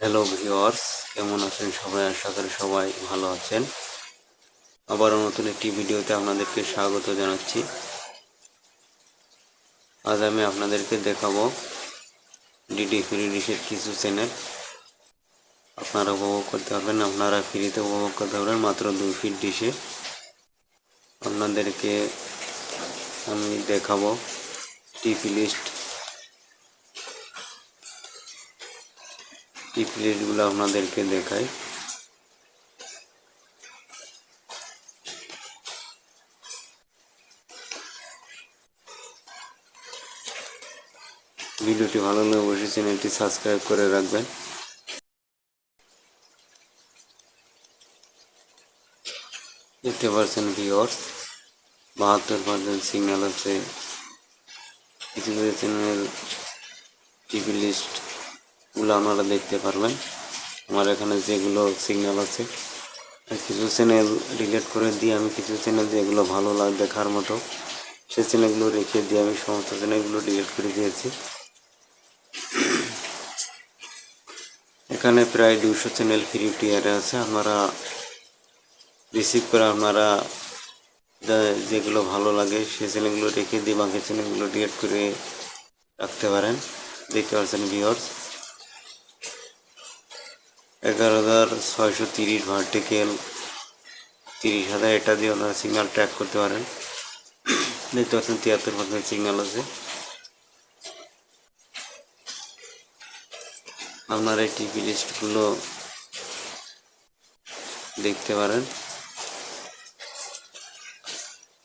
Hello viewers কেমন আছেন সবাই? আশা করি সবাই ভালো আছেন। আবারও নতুন একটি ভিডিওতে আপনাদেরকে স্বাগত জানাচ্ছি। আজ আমি আপনাদেরকে দেখাবো ডিডি ফ্রি ডিশের কিছু চ্যানেল আপনারা উপভোগ করতে পারবেন, আপনারা ফ্রিতে উপভোগ করতে পারবেন মাত্র দুই ফিট ডিশে আপনাদেরকে আমি দেখাবো টিপি লিস্ট এই প্লেটগুলো আপনাদেরকে দেখাই। ভিডিওটি ভালো লাগলে অবশ্যই চ্যানেলটি সাবস্ক্রাইব করে রাখবেন। দেখতে পাচ্ছেন ভিওর্স বাহাত্তর পার্সেন্ট সিগন্যাল আছে। কিছু কিছু চ্যানেল টিভি লিস্ট গুলো আপনারা দেখতে পারবেন। আমার এখানে যেগুলো সিগন্যাল আছে কিছু চ্যানেল ডিলিট করে দিয়ে আমি কিছু চ্যানেল যেগুলো ভালো লাগে দেখার মতো, সেই চ্যানেলগুলো রেখে দিয়ে আমি সমস্ত চ্যানেলগুলো ডিলিট করে দিয়েছি। এখানে প্রায় দুশো চ্যানেল ফ্রি টিয়ারে আছে। আপনারা রিসিভ করে আপনারা যেগুলো ভালো লাগে সে চ্যানেলগুলো রেখে দিয়ে বাকি চ্যানেলগুলো ডিলিট করে রাখতে পারেন। দেখতে পাচ্ছেন ভিওর্স এগারো হাজার ছয়শো তিরিশ ভার্টিক্যাল তিরিশ হাজার এটা দিয়ে ওনারা সিগনাল ট্র্যাক করতে পারেন। দেখতে পাচ্ছেন তিয়াত্তর পার্সেন্ট সিগনাল আছে। আপনার এই টিভি লিস্টগুলো দেখতে পারেন।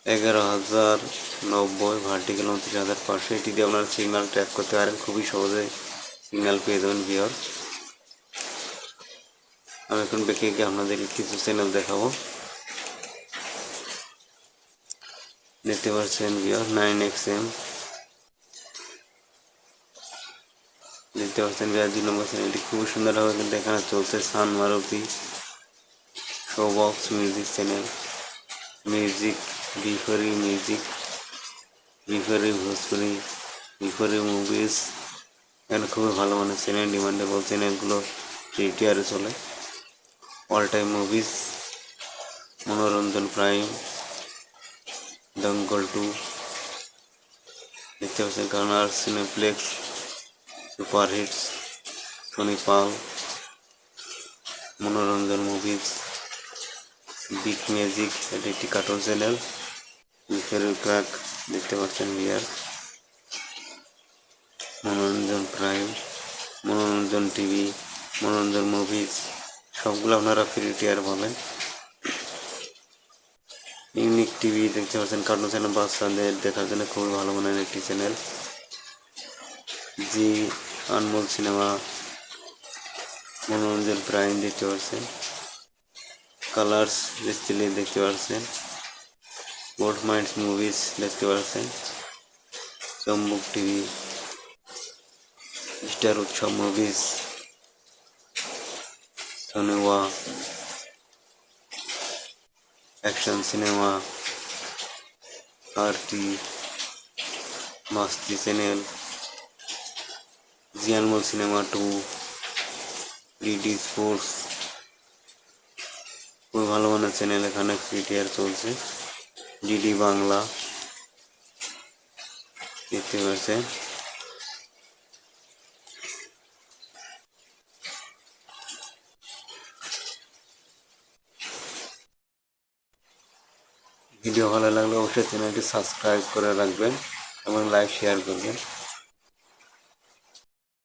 এগারো হাজার নব্বই ভার্টিক্যাল উনত্রিশ হাজার পাঁচশো, এটি দিয়ে আপনারা সিগনাল ট্র্যাক করতে পারেন। খুবই সহজে সিগন্যাল পেয়ে যাবেন বিয়ার আমি এখন বেঁকে গিয়ে আপনাদেরকে কিছু চ্যানেল দেখাবো। দেখতে পাচ্ছেন বিয়ার নাইন এক্স এম দেখতে পাচ্ছেন বিয়ার দুই নম্বর চ্যানেলটি খুবই সুন্দরভাবে এখানে চলছে sun Marathi show box music channel music B four U music B four U Bhojpuri B four U movies এখানে খুবই ভালো মানের চ্যানেল ডিমান্ডেবল চ্যানেলগুলো টিআরে চলে। All time movies Manoranjan prime Dangal two দেখতে পাচ্ছেন কানার cineplex super hits Sony Pal Manoranjan movies big magic এটি একটি কার্টুন চ্যানেল ফেরুল ক্রাক দেখতে পাচ্ছেন বিয়ার Manoranjan prime Manoranjan TV Manoranjan movies সবগুলো আপনারা ফ্রি টিয়ার পাবেন। ইউনিক টিভি দেখতে পাচ্ছেন কার্টুন চ্যানেল বাচ্চাদের দেখার জন্য খুবই ভালো মানের একটি channel Zee Anmol cinema Manoranjan prime দেখতে পাচ্ছেন। কালার্স ডিসপ্লে দেখতে পাচ্ছেন। গোল্ড মাইন্ডস মুভিজ দেখতে পাচ্ছেন। চম্বুক টিভি স্টার উৎসব মুভিজ ধনেওয়া action cinema RT Masti channel জিয়ানমল সিনেমা টু ডিডি স্পোর্টস খুবই ভালো মানের চ্যানেল এখানে টিয়ার চলছে ডিডি বাংলা দেখতে পাচ্ছেন। ভিডিও ভালো লাগলে অবশ্যই চ্যানেলটি সাবস্ক্রাইব করে রাখবেন এবং লাইক শেয়ার করবেন।